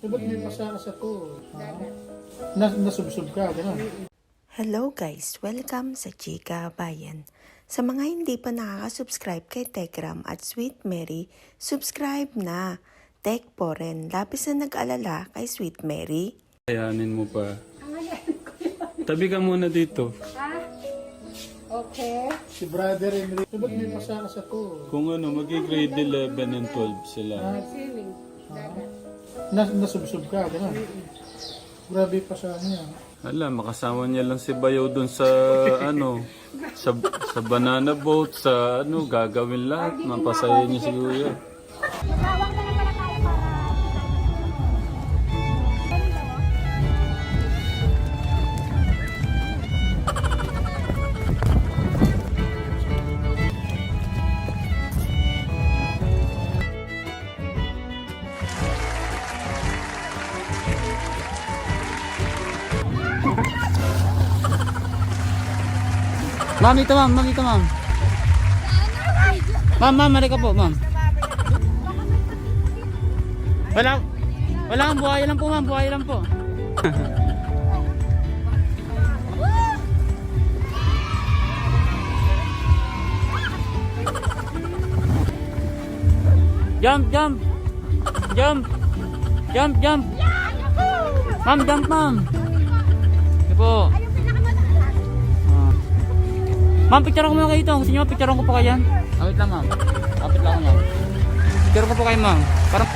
Ba't may pasa ka sa to? Ha? Na, nasubsob ka, gano'n. Hello guys! Welcome sa Chika Bayan. Sa mga hindi pa nakaka-subscribe kay Tekram at Sweet Mary, subscribe na. Tek po rin, labis na nag-alala kay Sweet Mary. Kayanin mo pa. Tabi ka muna dito. Okay. Si Brother. Eh, ba't may pasa ka sa to? Kung ano, mag-grade 11 and 12 sila. Swimming. Dagat. Na, nasubsob ka, gano'n. Grabe pa sa niya. Hala, makasama niya lang si Bayaw dun sa ano, sa, sa banana boat, sa ano, gagawin lahat. Mapasaya niya si Kuya. Ma'am, ito ma'am, ma'am, ito ma'am. Ma'am, ma'am, mali ka po, ma'am. Wala, wala kang buhay lang po, ma'am, buhay lang po. jump, jump. Jump. Jump, jump. Ma'am, jump, ma'am. Ma'am, picture ko muna kayo ito. Gusto nyo picture ko po kayo yan? Ah, lang ma'am. Kapit lang ako ma'am. Picture ko po kayo ma'am. Parang